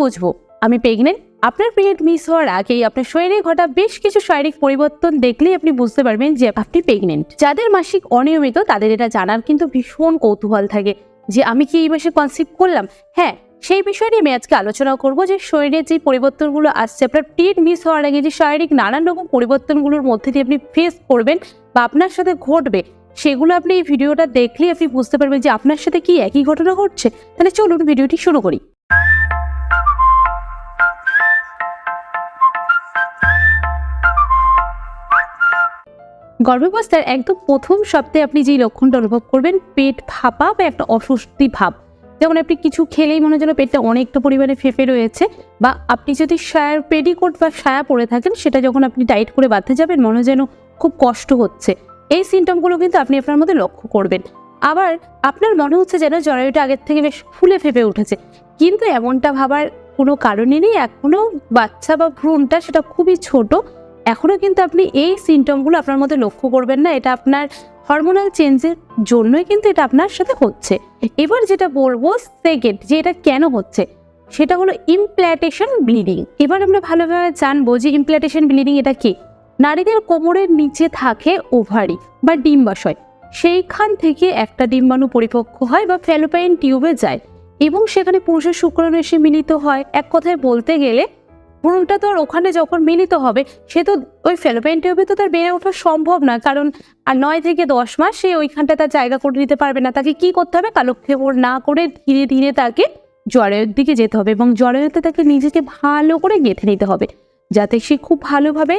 বুঝব। আমি প্রেগনেন্ট আপনার পিরিয়ড মিস হওয়ার আগেই আপনার শরীরে ঘটা বেশ কিছু শারীরিক পরিবর্তন দেখলেই আপনি বুঝতে পারবেন যে আপনি প্রেগনেন্ট যাদের মাসিক অনিয়মিত, তাদের এটা জানার কিন্তু ভীষণ কৌতূহল থাকে যে আমি কি এই মাসে কনসিভ করলাম? হ্যাঁ সেই বিষয় নিয়ে আমি আজকে আলোচনা করব যে শরীরে যে পরিবর্তনগুলো আসছে, আপনার পিরিয়ড মিস হওয়ার আগে যে শারীরিক নানান রকম পরিবর্তনগুলোর মধ্যে দিয়ে আপনি ফেস করবেন বা আপনার সাথে ঘটবে, সেগুলো আপনি এই ভিডিওটা দেখলেই আপনি বুঝতে পারবেন যে আপনার সাথে কি একই ঘটনা ঘটছে। তাহলে চলুন ভিডিওটি শুরু করি। গর্ভাবস্থার একদম প্রথম সপ্তাহে আপনি যেই লক্ষণটা অনুভব করবেন, পেট ফাঁপা বা একটা অস্বস্তি ভাব। যেমন আপনি কিছু খেলেই মনে যেন পেটটা অনেকটা পরিমাণে ফেঁপে রয়েছে বা আপনি যদি সায়ার পেডিকোট বা সায়া পরে থাকেন, সেটা যখন আপনি টাইট করে বাঁধতে যাবেন, মনে যেন খুব কষ্ট হচ্ছে। এই সিমটমগুলো কিন্তু আপনি আপনার মধ্যে লক্ষ্য করবেন। আবার আপনার মনে হচ্ছে যেন জরায়ুটা আগের থেকে বেশ ফুলে ফেঁপে উঠেছে। কিন্তু এমনটা ভাবার কোনো কারণে নেই। এখনও বাচ্চা বা ভ্রূণটা সেটা খুবই ছোট। এখনও কিন্তু আপনি এই সিমটমগুলো আপনার মধ্যে লক্ষ্য করবেন না। এটা আপনার হরমোনাল চেঞ্জের জন্যই কিন্তু এটা আপনার সাথে হচ্ছে। এবার যেটা বলব সেকেন্ড যে এটা কেন হচ্ছে, সেটা হলো ইমপ্ল্যাটেশন ব্লিডিং এবার আমরা ভালোভাবে জানব যে ইমপ্ল্যাটেশন ব্লিডিং এটা কি? নারীদের কোমরের নিচে থাকে ওভারি বা ডিম্বাশয়। সেইখান থেকে একটা ডিম্বাণু পরিপক্ক হয় বা ফ্যালোপাইন টিউবে যায় এবং সেখানে পুরুষের শুক্রাণু এসে মিলিত হয়। এক কথায় বলতে গেলে ভ্রূণটা তো আর ওখানে যখন মিলিত হবে, সে তো ওই ফেলোপাইন টিউবে তো তার বেড়ে ওঠা সম্ভব না। কারণ, আর নয় থেকে দশ মাস সে ওইখানটা তার জায়গা করে নিতে পারবে না। তাকে কি করতে হবে? কালক্ষেপ না করে ধীরে ধীরে তাকে জরায়ুর দিকে যেতে হবে এবং জরায়ুতে তাকে নিজেকে ভালো করে গেঁথে নিতে হবে। যাতে সে খুব ভালোভাবে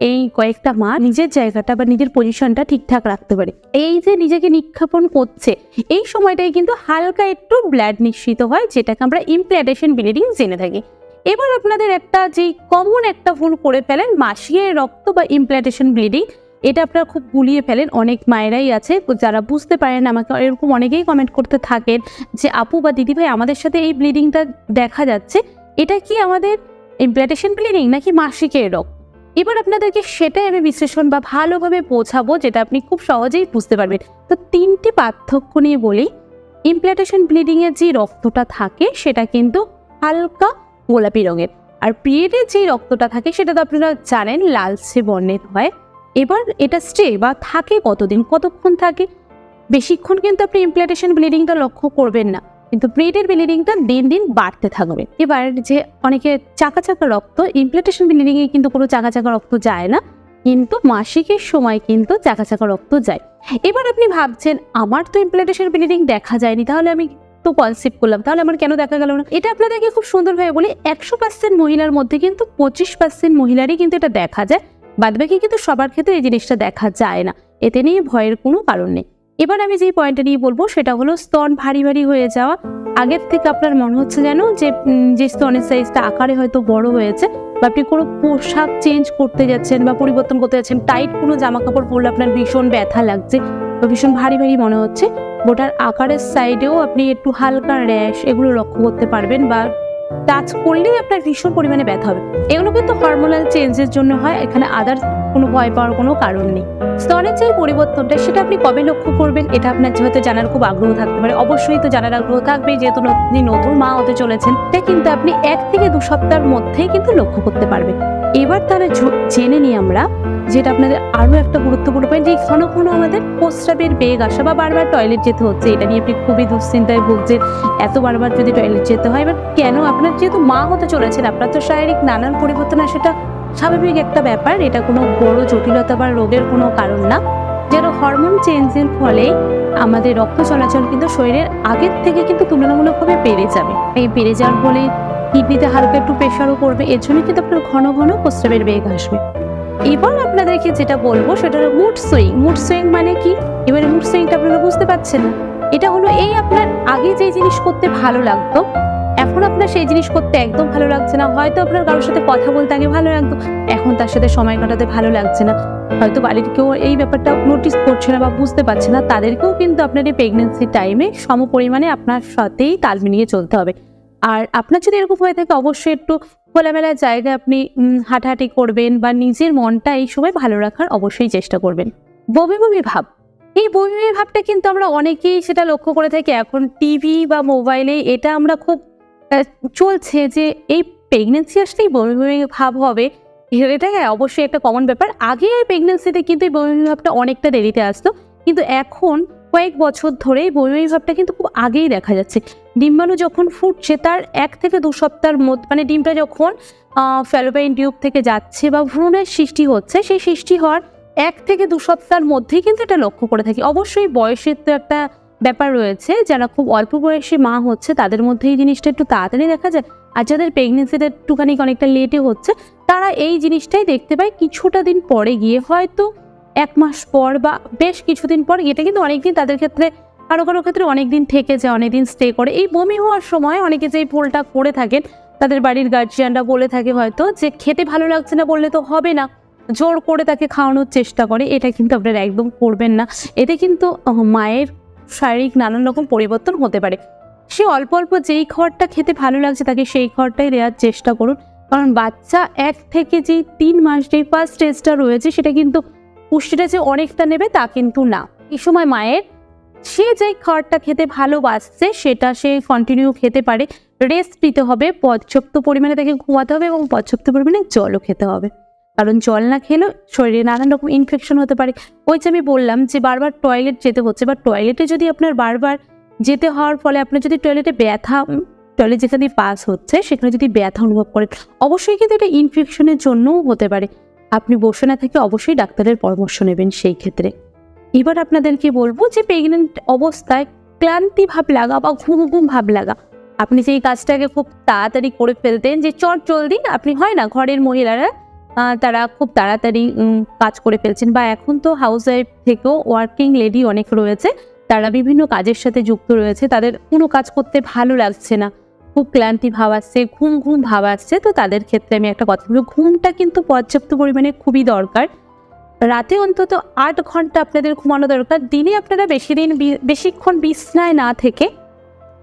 এই কয়েকটা মা নিজের জায়গাটা বা নিজের পজিশনটা ঠিকঠাক রাখতে পারে। এই যে নিজেকে নিক্ষেপণ করছে, এই সময়টাই কিন্তু হালকা একটু ব্লাড নিঃসৃত হয়, যেটাকে আমরা ইমপ্ল্যাটেশন ব্লিডিং জেনে থাকি। এবার আপনাদের একটা যে কমন একটা ভুল করে ফেলেন, মাসিয়ে রক্ত বা ইমপ্ল্যাটেশন ব্লিডিং এটা আপনারা খুব গুলিয়ে ফেলেন, অনেক মায়েরাই আছে যারা বুঝতে পারেন আমাকে, এরকম অনেকেই কমেন্ট করতে থাকেন যে, আপু বা দিদিভাই আমাদের সাথে এই ব্লিডিংটা দেখা যাচ্ছে, এটা কি আমাদের ইমপ্ল্যাটেশন ব্লিডিং নাকি মাসিকের রক্ত? এবার আপনাদেরকে সেটাই আমি বিশ্লেষণ বা ভালোভাবে বোঝাবো, যেটা আপনি খুব সহজেই বুঝতে পারবেন। তো তিনটি পার্থক্য নিয়ে বলি ইমপ্ল্যাটেশন ব্লিডিংয়ের যে রক্তটা থাকে, সেটা কিন্তু হালকা গোলাপি রঙের। আর পিরিয়ডের যে রক্তটা থাকে, সেটা তো আপনারা জানেন, লালচে বর্ণের হয়। এবার এটা স্টে বা থাকে কতদিন, কতক্ষণ থাকে? বেশিক্ষণ কিন্তু আপনি ইমপ্ল্যাটেশন ব্লিডিংটা লক্ষ্য করবেন না। কিন্তু পিরিয়ডের ব্লিডিংটা দিন দিন বাড়তে থাকবে। এবার যে অনেকে চাকা চাকা রক্ত ইমপ্ল্যাটেশন ব্লিডিংয়ে কিন্তু কোনো চাকা চাকা রক্ত যায় না। কিন্তু মাসিকের সময় কিন্তু চাকা চাকা রক্ত যায়। এবার আপনি ভাবছেন, আমার তো ইমপ্ল্যাটেশন ব্লিডিং দেখা যায়নি, তাহলে আমি তো কনসেপ্ট করলাম। তাহলে আমার কেন দেখা গেল না? এটা আপনাদেরকে খুব সুন্দরভাবে বলি, একশো পার্সেন্ট মহিলার মধ্যে কিন্তু পঁচিশ পার্সেন্ট মহিলারই কিন্তু এটা দেখা যায়। বাদবাকি কিন্তু সবার ক্ষেত্রে এই জিনিসটা দেখা যায় না। এতে নিয়ে ভয়ের কোনো কারণ নেই। এবার আমি যেই পয়েন্টটা নিয়ে বলব, সেটা হলো স্তন ভারী ভারী হয়ে যাওয়া। আগের থেকে আপনার মনে হচ্ছে যেন যে যে স্তনের সাইজটা আকারে হয়তো বড় হয়েছে, বা আপনি কোনো পোশাক চেঞ্জ করতে যাচ্ছেন বা পরিবর্তন করতে যাচ্ছেন টাইট কোনো জামা কাপড় পরলে আপনার ভীষণ ব্যথা লাগছে, বা ভীষণ ভারী ভারী মনে হচ্ছে। গোটার আকারের সাইডেও আপনি একটু হালকা র্যাশ এগুলো লক্ষ্য করতে পারবেন বা টাচ করলেই আপনার ভীষণ পরিমাণে ব্যথা হবে। এগুলো কিন্তু হরমোনাল চেঞ্জের জন্য হয়, এখানে আদার কোনো ভয় পাওয়ার কোনো কারণ নেই। স্তনের যে পরিবর্তনটা, সেটা আপনি কবে লক্ষ্য করবেন, এটা আপনার যেহেতু জানার খুব আগ্রহ থাকতে পারে। অবশ্যই তো জানার আগ্রহ থাকবে যেহেতু আপনি নতুন মা হতে চলেছেন, এটা কিন্তু আপনি এক থেকে দু সপ্তাহের মধ্যেই কিন্তু লক্ষ্য করতে পারবেন। এবার তাহলে জেনে নিই আমরা যেটা আপনাদের আরও একটা গুরুত্বপূর্ণ পয়েন্ট যে ঘন ঘন আমাদের প্রস্রাবের বেগ আসা বা বারবার টয়লেট যেতে হচ্ছে, এটা নিয়ে আপনি খুবই দুশ্চিন্তায় ভুগছেন, এত বারবার যদি টয়লেট যেতে হয়, এবার কেন আপনার যেহেতু মা হতে চলেছেন, আপনার তো শারীরিক নানান পরিবর্তন সেটা স্বাভাবিক একটা ব্যাপার, এটা কোনো বড় জটিলতা বা রোগের কোনো কারণ না। যেন হরমোন চেঞ্জের ফলে আমাদের রক্ত চলাচল কিন্তু শরীরের আগের থেকে কিন্তু তুলনামূলকভাবে বেড়ে যাবে। এই বেড়ে যাওয়ার ফলে কিডনিতে হালকা একটু প্রেশারও পড়বে, এর জন্য কিন্তু আপনার ঘন ঘন প্রস্রাবের বেগ আসবে। এবার আপনাদেরকে যেটা বলব, সেটা হলো মুড সুইং মুড সুইং মানে কি? এবারে মুড সুইংটা আপনারা বুঝতে পারছেন না। এটা হলো এই আপনার আগে যে জিনিস করতে ভালো লাগতো, এখন আপনার সেই জিনিস করতে একদম ভালো লাগছে না। হয়তো আপনার কারোর সাথে কথা বলতে আগে ভালো লাগতো, এখন তার সাথে সময় কাটাতে ভালো লাগছে না। হয়তো বাড়ির কেউ এই ব্যাপারটা নোটিস করছে না বা বুঝতে পারছে না, তাদেরকেও কিন্তু আপনার এই প্রেগনেন্সি টাইমে সম পরিমাণে আপনার সাথেই তাল মিলিয়ে চলতে হবে। আর আপনার যদি এরকম হয়ে থাকে, অবশ্যই একটু খোলামেলা জায়গায় আপনি হাঁটাহাঁটি করবেন বা নিজের মনটা এই সময় ভালো রাখার অবশ্যই চেষ্টা করবেন। বমি বমি ভাব। এই বমি বমি ভাবটা কিন্তু আমরা অনেকেই সেটা লক্ষ্য করে থাকি। এখন টিভি বা মোবাইলে এটা আমরা খুব চলছে যে এই প্রেগনেন্সি আসলেই বমি বমি ভাব হবে। এটা হ্যাঁ অবশ্যই একটা কমন ব্যাপার। আগে প্রেগনেন্সিতে কিন্তু এই বমি বমি ভাবটা অনেকটা দেরিতে আসতো। কিন্তু এখন কয়েক বছর ধরে বমি ভাবটা কিন্তু খুব আগেই দেখা যাচ্ছে। ডিম্বাণু যখন ফুটছে, তার এক থেকে দু সপ্তাহের মধ্যে মানে ডিমটা যখন ফ্যালোপাইন টিউব থেকে যাচ্ছে বা ভ্রূণের সৃষ্টি হচ্ছে, সেই সৃষ্টি হওয়ার এক থেকে দু সপ্তাহের মধ্যেই কিন্তু এটা লক্ষ্য করে থাকি। অবশ্যই বয়সের তো একটা ব্যাপার রয়েছে, যারা খুব অল্প বয়সী মা হচ্ছে, তাদের মধ্যে এই জিনিসটা একটু তাড়াতাড়ি দেখা যায়। আর যাদের প্রেগনেন্সিটা একটুখানি অনেকটা লেটে হচ্ছে, তারা এই জিনিসটাই দেখতে পায়, কিছুটা দিন পরে গিয়ে হয়তো এক মাস পর বা বেশ কিছুদিন পর, এটা কিন্তু অনেকদিন তাদের ক্ষেত্রে কারও কারও ক্ষেত্রে অনেকদিন থেকে যায়, অনেকদিন স্টে করে। এই বমি হওয়ার সময় অনেকে যে ভুলটা করে থাকেন, তাদের বাড়ির গার্জিয়ানরা বলে থাকে হয়তো যে, খেতে ভালো লাগছে না বললে তো হবে না। জোর করে তাকে খাওয়ানোর চেষ্টা করে, এটা কিন্তু আপনারা একদম করবেন না। এতে কিন্তু মায়ের শারীরিক নানান রকম পরিবর্তন হতে পারে। সে অল্প অল্প যেই খড়টা খেতে ভালো লাগছে, তাকে সেই খড়টাই দেওয়ার চেষ্টা করুন। কারণ বাচ্চা এক থেকে যে তিন মাস যে ফার্স্ট স্টেজটা রয়েছে, সেটা কিন্তু পুষ্টিটা যে অনেকটা নেবে তা কিন্তু না। এই সময় মায়ের সে যে খাবারটা খেতে ভালোবাসছে, সেটা সে কন্টিনিউ খেতে পারে। রেস্ট নিতে হবে, পর্যাপ্ত পরিমাণে তাকে ঘুমাতে হবে এবং পর্যাপ্ত পরিমাণে জলও খেতে হবে। কারণ জল না খেলেও শরীরে নানান রকম ইনফেকশন হতে পারে। ওই যে আমি বললাম যে বারবার টয়লেট যেতে হচ্ছে, বা টয়লেটে যদি আপনার বারবার যেতে হওয়ার ফলে আপনার যদি টয়লেটে ব্যথা টয়লেট যেখানে পাস হচ্ছে, সেখানে যদি ব্যথা অনুভব করেন, অবশ্যই কিন্তু এটা ইনফেকশনের জন্যও হতে পারে। আপনি বসে না থেকে অবশ্যই ডাক্তারের পরামর্শ নেবেন সেই ক্ষেত্রে। এবার আপনাদেরকে বলব যে প্রেগনেন্ট অবস্থায় ক্লান্তি ভাব লাগা বা ঘুম ঘুম ভাব লাগা, আপনি যেই কাজটাকে খুব তাড়াতাড়ি করে ফেলতেন যে চট জলদি আপনি হয় না, ঘরের মহিলারা তারা খুব তাড়াতাড়ি কাজ করে ফেলছেন বা এখন তো হাউস ওয়াইফ থেকেও ওয়ার্কিং লেডি অনেক রয়েছে, তারা বিভিন্ন কাজের সাথে যুক্ত রয়েছে, তাদের কোনো কাজ করতে ভালো লাগছে না। খুব ক্লান্তি ভাব আসছে, ঘুম ঘুম ভাব আসছে, তো তাদের ক্ষেত্রে আমি একটা কথা বলব। ঘুমটা কিন্তু পর্যাপ্ত পরিমাণে খুবই দরকার। রাতে অন্তত আট ঘণ্টা আপনাদের ঘুমানো দরকার। দিনে আপনারা বেশি দিন বেশিক্ষণ বিছনায় না থেকে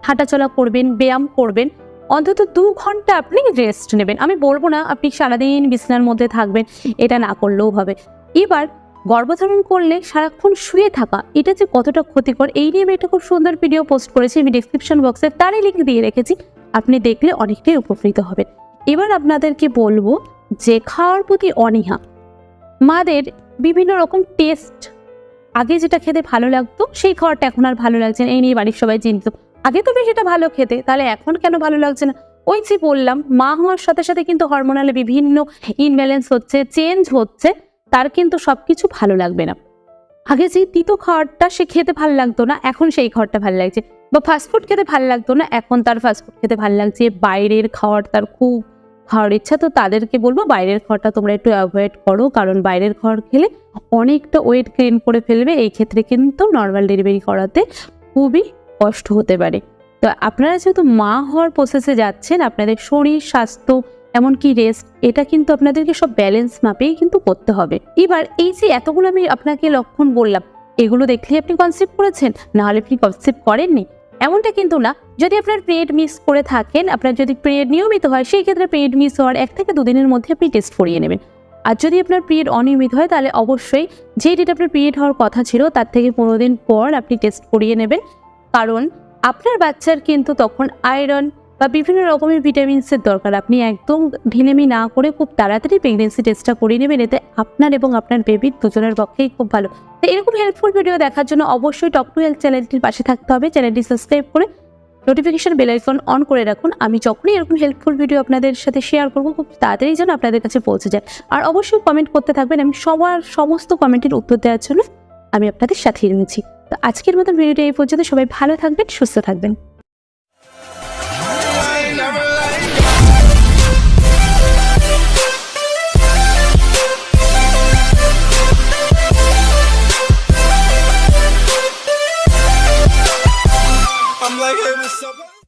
হাঁটাচলা করবেন, ব্যায়াম করবেন। অন্তত দু ঘণ্টা আপনি রেস্ট নেবেন। আমি বলব না, আপনি সারাদিন বিছনার মধ্যে থাকবেন, এটা না করলেও হবে। এবার গর্ভধারণ করলে সারাক্ষণ শুয়ে থাকা, এটা যে কতটা ক্ষতিকর, এই নিয়ে আমি একটা খুব সুন্দর ভিডিও পোস্ট করেছি, আমি ডিসক্রিপশন বক্সে তারই লিঙ্ক দিয়ে রেখেছি। আপনি দেখলে অনেকটাই উপকৃত হবেন। এবার আপনাদেরকে বলব যে খাওয়ার প্রতি অনীহা। মাদের বিভিন্ন রকম টেস্ট আগে যেটা খেতে ভালো লাগতো, সেই খাওয়ারটা এখন আর ভালো লাগছে না। এই নিয়ে বাড়ির সবাই চিন্তিত। আগে তো এটা ভালো খেতে, তাহলে এখন কেন ভালো লাগছে না? ওই যে বললাম, মা হওয়ার সাথে সাথে কিন্তু হরমোনালে বিভিন্ন ইনব্যালেন্স হচ্ছে চেঞ্জ হচ্ছে, তার কিন্তু সব কিছু ভালো লাগবে না। আগে যে তিতো খাবারটা সে খেতে ভালো লাগতো না, এখন সেই খাওয়ারটা ভালো লাগছে। বা ফাস্টফুড খেতে ভালো লাগতো না, এখন তার ফাস্টফুড খেতে ভালো লাগছে। বাইরের খাওয়ার তার খুব খাওয়ার ইচ্ছা, তো তাদেরকে বলব বাইরের খাবারটা তোমরা একটু অ্যাভয়েড করো, কারণ বাইরের খাবার খেলে অনেকটা ওয়েট গেইন করে ফেলবে। এই ক্ষেত্রে কিন্তু নর্মাল ডেলিভারি করাতে খুবই কষ্ট হতে পারে। তো আপনারা যেহেতু মা হওয়ার প্রসেসে যাচ্ছেন, আপনাদের শরীর, স্বাস্থ্য এমনকি রেস্ট এটা কিন্তু আপনাদেরকে সব ব্যালেন্স মাপেই কিন্তু করতে হবে। এবার এই যে এতগুলো আমি আপনাকে লক্ষণ বললাম, এগুলো দেখলেই আপনি কনসেপ্ট করেছেন নাহলে আপনি কনসেপ্ট করেননি। এমনটা কিন্তু না, যদি আপনার পিরিয়ড মিস করে থাকেন, আপনার যদি পিরিয়ড নিয়মিত হয়, সেই ক্ষেত্রে পিরিয়ড মিস হওয়ার এক থেকে দুদিনের মধ্যে আপনি টেস্ট করিয়ে নেবেন। আর যদি আপনার পিরিয়ড অনিয়মিত হয়, তাহলে অবশ্যই যে ডেট আপনার পিরিয়ড হওয়ার কথা ছিল, তার থেকে পনেরো দিন পর আপনি টেস্ট করিয়ে নেবেন। কারণ আপনার বাচ্চার কিন্তু তখন আয়রন বা বিভিন্ন রকমের ভিটামিনসের দরকার। আপনি একদম ঢিলেমি না করে খুব তাড়াতাড়ি প্রেগনেন্সি টেস্টটা করিয়ে নেবেন, এতে আপনার এবং আপনার বেবির দুজনের পক্ষেই খুব ভালো। তো এরকম হেল্পফুল ভিডিও দেখার জন্য অবশ্যই টক টু হেলথ চ্যানেলটির পাশে থাকতে হবে। চ্যানেলটি সাবস্ক্রাইব করে নোটিফিকেশান বেল আইকন অন করে রাখুন। আমি যখনই এরকম হেল্পফুল ভিডিও আপনাদের সাথে শেয়ার করব, খুব তাড়াতাড়ি যেন আপনাদের কাছে পৌঁছে যায়। আর অবশ্যই কমেন্ট করতে থাকবেন, আমি সবার সমস্ত কমেন্টের উত্তর দেওয়ার জন্য আমি আপনাদের সাথেই রয়েছি। তো আজকের মতন ভিডিওটা এই পর্যন্ত। সবাই ভালো থাকবেন, সুস্থ থাকবেন।